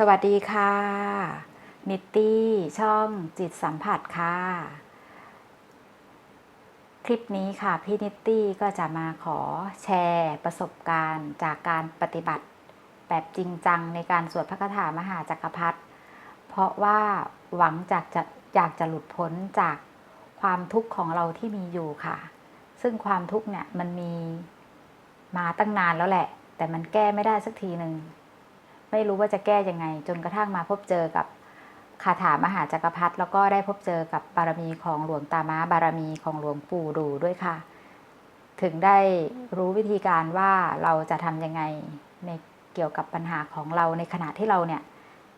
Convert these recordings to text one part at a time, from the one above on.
สวัสดีค่ะ นิตตี้ช่องจิตสัมผัสค่ะ คลิปนี้ค่ะพี่นิตตี้ก็จะมาขอแชร์ประสบการณ์จากการปฏิบัติ แบบจริงจังในการสวดพระคาถามหาจักรพรรดิเพราะว่าหวังจากจะอยากจะหลุดพ้นจากความทุกข์ของเราที่มีอยู่ค่ะ ซึ่งความทุกข์เนี่ยมันมีมาตั้งนานแล้วแหละ แต่มันแก้ไม่ได้สักทีหนึ่ง ไม่รู้ว่าจะแก้ยังไง จนกระทั่งมาพบเจอกับคาถามหาจักรพรรดิแล้วก็ได้พบเจอกับบารมีของหลวงตาม้าบารมีของหลวงปู่ดูด้วยค่ะ ถึงได้รู้วิธีการว่าเราจะทำยังไงในเกี่ยวกับปัญหาของเราในขณะที่เราเนี่ย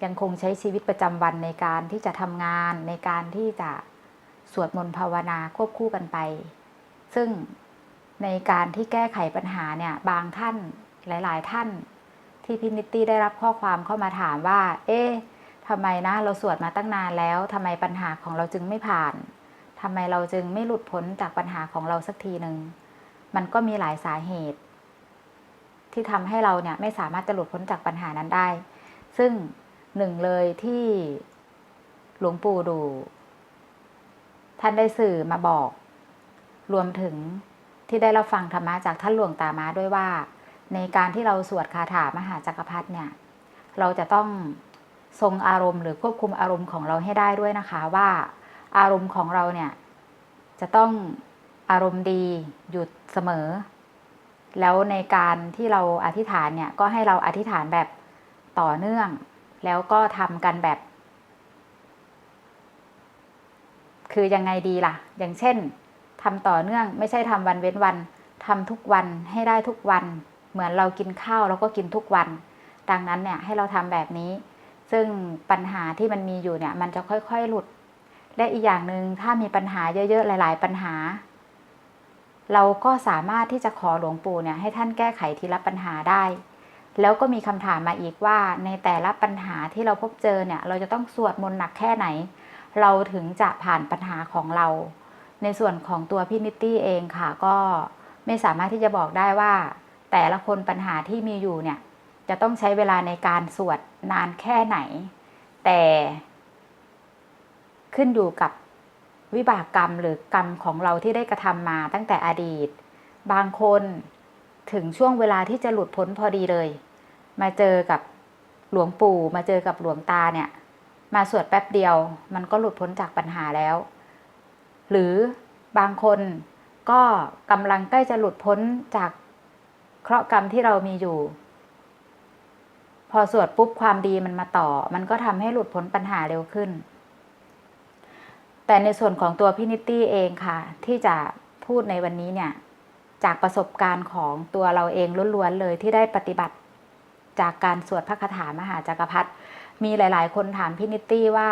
ยังคงใช้ชีวิตประจำวันในการที่จะทำงานในการที่จะสวดมนต์ภาวนาควบคู่กันไป ซึ่งในการที่แก้ไขปัญหาเนี่ยบางท่านหลาย ๆ ท่าน ที่พินิตตี้ได้รับข้อความเข้ามาถามว่า เอ๊ะทำไมนะเราสวดมาตั้งนานแล้วทำไมปัญหาของเราจึงไม่ผ่านทำไมเราจึงไม่หลุดพ้นจากปัญหาของเราสักทีหนึ่งมันก็มีหลายสาเหตุ ที่ทำให้เราเนี่ยไม่สามารถจะหลุดพ้นจากปัญหานั้นได้ ซึ่งหนึ่งเลยที่หลวงปู่ดู ท่านได้สื่อมาบอก รวมถึงที่ได้รับฟังธรรมะจากท่านหลวงตามาด้วยว่า ในการที่เราสวดคาถามหาจักรพรรดิเนี่ย เราจะต้องทรงอารมณ์หรือควบคุมอารมณ์ของเราให้ได้ด้วยนะคะ ว่าอารมณ์ของเราเนี่ยจะต้องอารมณ์ดีอยู่เสมอ แล้วในการที่เราอธิษฐานเนี่ยก็ให้เราอธิษฐานแบบต่อเนื่อง แล้วก็ทำกันแบบ คือยังไงดีล่ะ อย่างเช่นทำต่อเนื่องไม่ใช่ทำวันเว้นวันทำทุกวันให้ได้ทุกวัน เหมือนเรากินข้าวเราก็กินทุกวัน ดังนั้นเนี่ยให้เราทำแบบนี้ ซึ่งปัญหาที่มันมีอยู่เนี่ย มันจะค่อยๆหลุด และอีกอย่างหนึ่งถ้ามีปัญหาเยอะๆหลาย ๆ ปัญหา เราก็สามารถที่จะขอหลวงปู่เนี่ยให้ท่านแก้ไขทีละปัญหาได้ แล้วก็มีคำถามมาอีกว่าในแต่ละปัญหาที่เราพบเจอเนี่ย เราจะต้องสวดมนต์หนักแค่ไหน เราถึงจะผ่านปัญหาของเรา ในส่วนของตัวพี่นิตตี้เองค่ะก็ไม่สามารถที่จะบอกได้ว่า แต่ละคนปัญหาที่มีอยู่เนี่ย จะต้องใช้เวลาในการสวดนานแค่ไหน แต่ขึ้นอยู่กับวิบากกรรมหรือกรรมของเราที่ได้กระทำมาตั้งแต่อดีต บางคนถึงช่วงเวลาที่จะหลุดพ้นพอดีเลย มาเจอกับหลวงปู่ มาเจอกับหลวงตาเนี่ย มาสวดแป๊บเดียว มันก็หลุดพ้นจากปัญหาแล้ว หรือบางคนก็กำลังใกล้จะหลุดพ้นจาก เคราะห์กรรมที่เรามีอยู่ พอสวดปุ๊บความดีมันมาต่อ มันก็ทำให้หลุดพ้นปัญหาเร็วขึ้น แต่ในส่วนของตัวพี่นิตตี้เองค่ะ ที่จะพูดในวันนี้เนี่ย จากประสบการณ์ของตัวเราเองล้วนๆเลยที่ได้ปฏิบัติจากการสวดพระคาถามหาจักรพรรดิมีหลาย ๆ คนถามพี่นิตตี้ว่า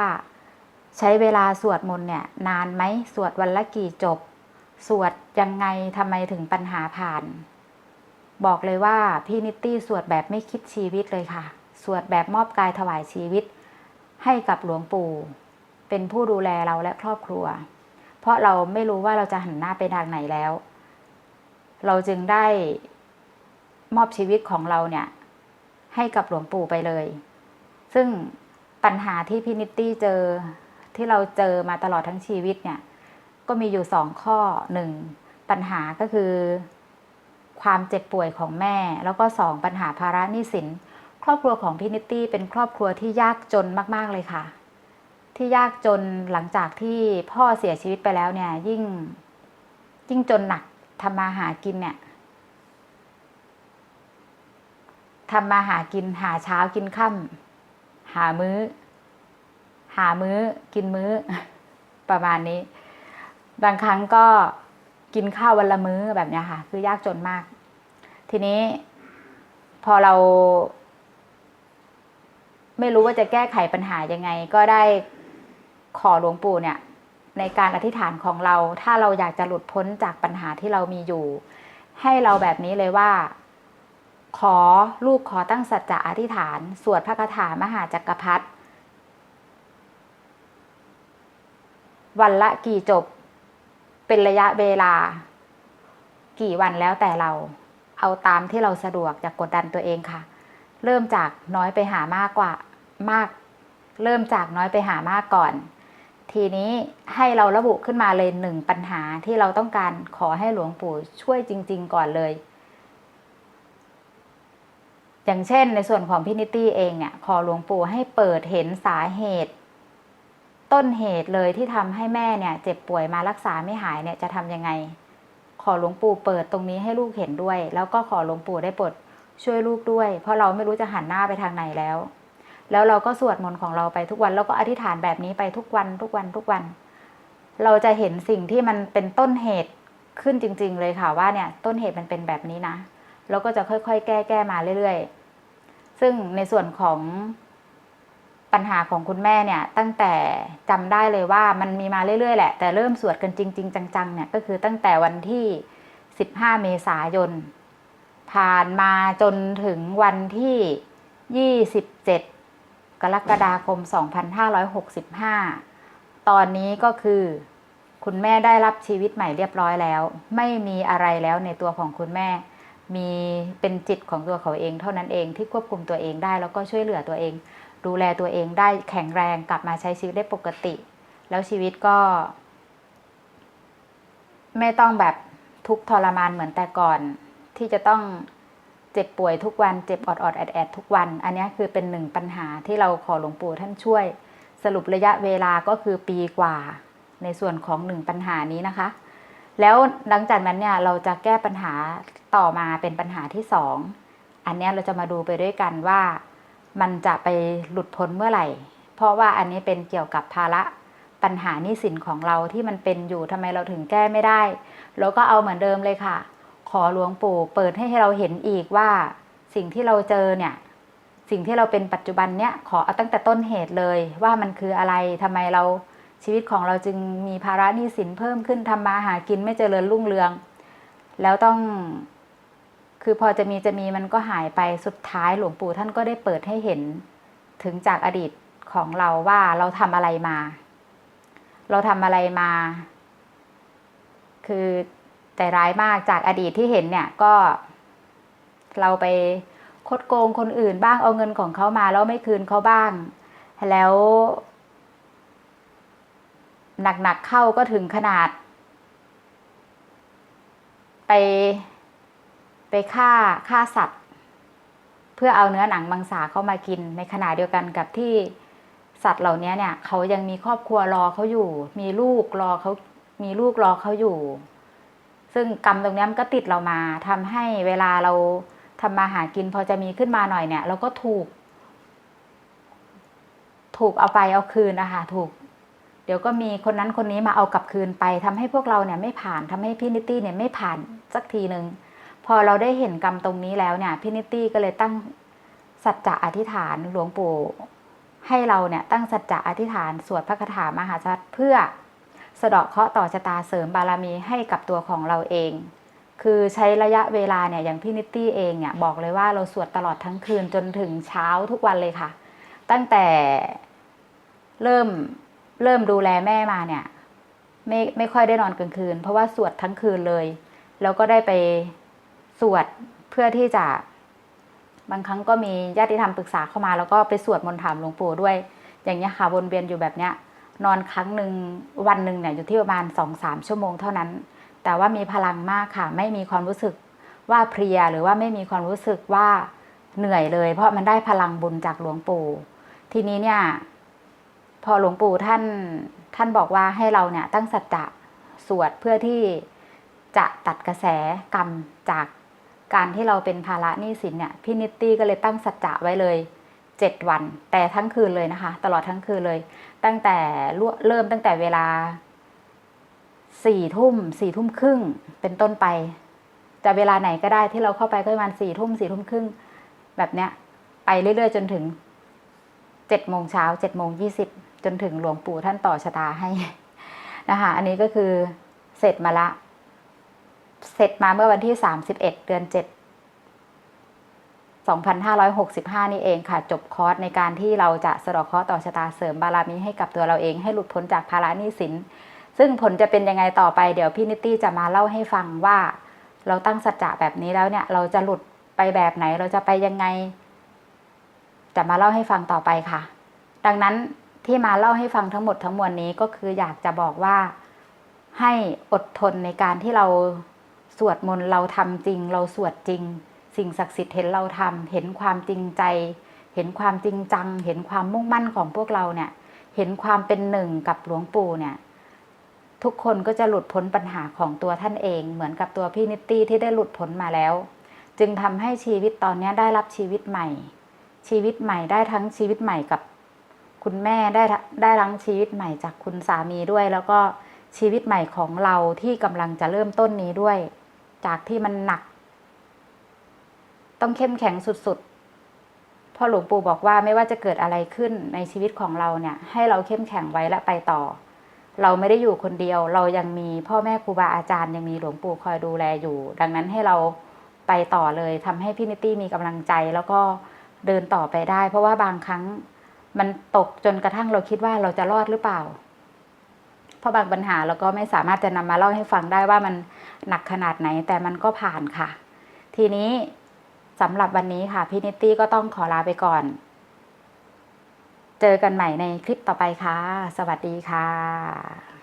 ใช้เวลาสวดมนต์เนี่ย นานไหมสวดวันละกี่จบ สวดยังไงทำไมถึงปัญหาผ่าน บอกเลยว่าพี่นิตตี้สวดแบบไม่คิดชีวิตเลยค่ะ สวดแบบมอบกายถวายชีวิต ให้กับหลวงปู่ เป็นผู้ดูแลเราและครอบครัว เพราะเราไม่รู้ว่าเราจะหันหน้าไปทางไหนแล้ว เราจึงได้มอบชีวิตของเราเนี่ย ให้กับหลวงปู่ไปเลย ซึ่งปัญหาที่พี่นิตตี้เจอที่เราเจอมาตลอดทั้งชีวิตเนี่ย ก็มีอยู่สองข้อหนึ่งปัญหาก็คือ ความเจ็บป่วยของแม่ แล้วก็สองปัญหาภาระหนี้สิน ครอบครัวของพี่นิตตี้เป็นครอบครัวที่ยากจนมากๆเลยค่ะ ที่ยากจนหลังจากที่พ่อเสียชีวิตไปแล้วเนี่ย ยิ่งยิ่งจนหนักทำมาหากินเนี่ยทำมาหากินหาเช้ากินค่ำหามื้อ หามื้อ กินมื้อ ประมาณนี้ บางครั้งก็ กินข้าววันละมื้อแบบนี้ค่ะ คือยากจนมาก ทีนี้พอเรา ไม่รู้ว่าจะแก้ไขปัญหายังไง ก็ได้ขอหลวงปู่เนี่ย ในการอธิษฐานของเรา ถ้าเราอยากจะหลุดพ้นจากปัญหาที่เรามีอยู่ ให้เราแบบนี้เลยว่า ขอลูกขอตั้งสัจจะอธิษฐาน สวดพระคาถามหาจักรพรรดิวันละกี่จบ เป็นระยะเวลา กี่วันแล้วแต่เราเอาตามที่เราสะดวกจากกดดันตัวเองค่ะ เริ่มจากน้อยไปหามากกว่ามาก เริ่มจากน้อยไปหามากก่อน ทีนี้ให้เราระบุขึ้นมาเลยหนึ่งปัญหาที่เราต้องการขอให้หลวงปู่ช่วยจริง ๆ ก่อนเลย อย่างเช่นในส่วนของพี่นิตตี้เองเนี่ยขอหลวงปู่ให้เปิดเห็นสาเหตุ ต้นเหตุเลยที่ทำให้แม่เนี่ย เจ็บป่วยมารักษาไม่หายเนี่ยจะทำยังไง ขอหลวงปู่เปิดตรงนี้ให้ลูกเห็นด้วย แล้วก็ขอหลวงปู่ได้โปรดช่วยลูกด้วย เพราะเราไม่รู้จะหันหน้าไปทางไหนแล้ว แล้วเราก็สวดมนต์ของเราไปทุกวัน แล้วก็อธิษฐานแบบนี้ไปทุกวันทุกวันทุกวัน เราจะเห็นสิ่งที่มันเป็นต้นเหตุขึ้นจริง ๆ เลยค่ะว่าเนี่ย ต้นเหตุมันเป็นแบบนี้นะ แล้วก็จะค่อยๆ แก้แก้มาเรื่อยๆ ซึ่งในส่วนของ ปัญหาของคุณแม่เนี่ยตั้งแต่จำได้เลยว่ามันมีมาเรื่อยๆแหละ แต่เริ่มสวดกันจริง ๆ จังๆเนี่ยก็คือตั้งแต่วันที่ 15 เมษายน ผ่านมาจนถึงวันที่ 27 กรกฎาคม 2565 ตอนนี้ก็คือคุณแม่ได้รับชีวิตใหม่เรียบร้อยแล้ว ไม่มีอะไรแล้วในตัวของคุณแม่ มีเป็นจิตของตัวเขาเอง เท่านั้นเองที่ควบคุมตัวเองได้แล้วก็ช่วยเหลือตัวเอง ดูแลตัวเองได้แข็งแรงกลับมาใช้ชีวิตได้ปกติ แล้วชีวิตก็ ไม่ต้องแบบทุกทรมานเหมือนแต่ก่อน ที่จะต้องเจ็บป่วยทุกวันเจ็บออดอดแอดแอดทุกวัน อันนี้คือเป็นหนึ่งปัญหาที่เราขอหลวงปู่ท่านช่วย สรุประยะเวลาก็คือปีกว่า ในส่วนของหนึ่งปัญหานี้นะคะ แล้วหลังจากนั้นเนี่ยเราจะแก้ปัญหาต่อมาเป็นปัญหาที่สองอันนี้เราจะมาดูไปด้วยกันว่า มันจะไปหลุดพ้นเมื่อไหร่ เพราะว่าอันนี้เป็นเกี่ยวกับภาระปัญหานี้สินของเราที่มันเป็นอยู่ทำไมเราถึงแก้ไม่ได้ แล้วก็เอาเหมือนเดิมเลยค่ะ ขอหลวงปู่เปิดให้เราเห็นอีกว่าสิ่งที่เราเจอเนี่ย สิ่งที่เราเป็นปัจจุบันเนี่ยขอเอาตั้งแต่ต้นเหตุเลยว่ามันคืออะไรทำไมเราชีวิตของเราจึงมีภาระหนี้สินเพิ่มขึ้นทำมาหากินไม่เจริญรุ่งเรือง แล้วต้อง คือพอจะมีจะมีมันก็หายไปสุดท้ายหลวงปู่ท่านก็ได้เปิดให้เห็นถึงจากอดีตของเราว่าเราทำอะไรมา เราทำอะไรมา คือแต่ร้ายมากจากอดีตที่เห็นเนี่ยก็ เราไปคดโกงคนอื่นบ้างเอาเงินของเขามาแล้วไม่คืนเขาบ้าง แล้วหนักๆเข้าก็ถึงขนาด ไป ไปฆ่าฆ่าสัตว์ เพื่อเอาเนื้อหนังมังสาเข้ามากิน ในขณะเดียวกันกับที่สัตว์เหล่านี้เนี่ยเขายังมีครอบครัวรอเขาอยู่ มีลูกรอเขามีลูกรอเขาอยู่ ซึ่งกรรมตรงนี้มันก็ติดเรามาทำให้เวลาเราทำมาหากินพอจะมีขึ้นมาหน่อยเนี่ย เราก็ถูก ถูกเอาไปเอาคืนนะคะถูก เดี๋ยวก็มีคนนั้นคนนี้มาเอากลับคืนไปทำให้พวกเราเนี่ยไม่ผ่านทำให้พี่นิตตี้เนี่ยไม่ผ่านสักทีหนึ่ง พอเราได้เห็นกรรมตรงนี้แล้วเนี่ยพี่นิตตี้ก็เลยตั้งสัจจะอธิษฐานหลวงปู่ให้เราเนี่ยตั้งสัจจะอธิษฐานสวดพระคาถามหาชัดเพื่อสะเดาะเคราะห์ต่อชะตาเสริมบารมีให้กับตัวของเราเอง คือใช้ระยะเวลาเนี่ยอย่างพี่นิตตี้เองเนี่ยบอกเลยว่าเราสวดตลอดทั้งคืนจนถึงเช้าทุกวันเลยค่ะ ตั้งแต่เริ่มเริ่มดูแลแม่มาเนี่ย ไม่ไม่ค่อยได้นอนกลางคืน เพราะว่าสวดทั้งคืนเลย แล้วก็ได้ไป สวดเพื่อที่จะ บางครั้งก็มีญาติธรรมปรึกษาเข้ามา แล้วก็ไปสวดมนต์ถามหลวงปู่ด้วย อย่างเงี้ยค่ะวนเวียนอยู่แบบเนี้ย นอนครั้งหนึ่งวันหนึ่งเนี่ยอยู่ที่ประมาณสองสามชั่วโมงเท่านั้น แต่ว่ามีพลังมากค่ะ ไม่มีความรู้สึกว่าเพลียหรือว่าไม่มีความรู้สึกว่าเหนื่อยเลย เพราะมันได้พลังบุญจากหลวงปู่ ทีนี้เนี่ย พอหลวงปู่ท่านท่านบอกว่าให้เราเนี่ยตั้งสัจจะสวดเพื่อที่จะตัดกระแสกรรมจาก การที่เราเป็นภาระหนี้สินเนี่ยพี่นิตตี้ก็เลยตั้งสัจจะไว้เลยเจ็ดวัน แต่ทั้งคืนเลยนะคะ ตลอดทั้งคืนเลย ตั้งแต่เริ่มตั้งแต่เวลาสี่ทุ่มสี่ทุ่มครึ่งเป็นต้นไป จะเวลาไหนก็ได้ที่เราเข้าไปก็ประมาณสี่ทุ่มสี่ทุ่มครึ่งแบบเนี้ย ไปเรื่อยๆ จนถึงเจ็ดโมงเช้าเจ็ดโมงยี่สิบจนถึงหลวงปู่ท่านต่อชะตาให้นะคะอันนี้ก็คือเสร็จมาละ เสร็จมาเมื่อวันที่สามสิบเอ็ดเดือนเจ็ดสองพันห้าร้อยหกสิบห้านี่เองค่ะ จบคอร์สในการที่เราจะสะเดอกเคราะห์ต่อชะตาเสริมบารมีให้กับตัวเราเองให้หลุดพ้นจากภาระหนี้สิน ซึ่งผลจะเป็นยังไงต่อไปเดี๋ยวพี่นิตตี้จะมาเล่าให้ฟังว่า เราตั้งสัจจะแบบนี้แล้วเนี่ย เราจะหลุดไปแบบไหนเราจะไปยังไง จะมาเล่าให้ฟังต่อไปค่ะ ดังนั้นที่มาเล่าให้ฟังทั้งหมดทั้งมวลนี้ก็คืออยากจะบอกว่าให้อดทนในการที่เรา สวดมนต์เราทำจริง เราสวดจริง สิ่งศักดิ์สิทธิ์เห็นเราทำเห็นความจริงใจ เห็นความจริงจัง เห็นความมุ่งมั่นของพวกเราเนี่ย เห็นความเป็นหนึ่งกับหลวงปู่เนี่ย ทุกคนก็จะหลุดพ้นปัญหาของตัวท่านเอง เหมือนกับตัวพี่นิตตี้ที่ได้หลุดพ้นมาแล้ว จึงทำให้ชีวิตตอนนี้ได้รับชีวิตใหม่ ชีวิตใหม่ได้ทั้งชีวิตใหม่กับคุณแม่ได้ได้ทั้งชีวิตใหม่จากคุณสามีด้วย แล้วก็ชีวิตใหม่ของเราที่กำลังจะเริ่มต้นนี้ด้วย จากที่มันหนัก ต้องเข้มแข็งสุดๆพ่อหลวงปู่บอกว่าไม่ว่าจะเกิดอะไรขึ้นในชีวิตของเราเนี่ย ให้เราเข้มแข็งไว้และไปต่อ เราไม่ได้อยู่คนเดียว เรายังมีพ่อแม่ครูบาอาจารย์ยังมีหลวงปู่คอยดูแลอยู่ ดังนั้นให้เราไปต่อเลยทำให้พี่นิตตี้มีกำลังใจแล้วก็เดินต่อไปได้ เพราะว่าบางครั้งมันตกจนกระทั่งเราคิดว่าเราจะรอดหรือเปล่า เพราะบางปัญหาเราก็ไม่สามารถจะนำมาเล่าให้ฟังได้ว่ามันหนักขนาดไหนแต่มันก็ผ่านค่ะ ทีนี้สำหรับวันนี้ค่ะพี่นิตตี้ก็ต้องขอลาไปก่อน เจอกันใหม่ในคลิปต่อไปค่ะ สวัสดีค่ะ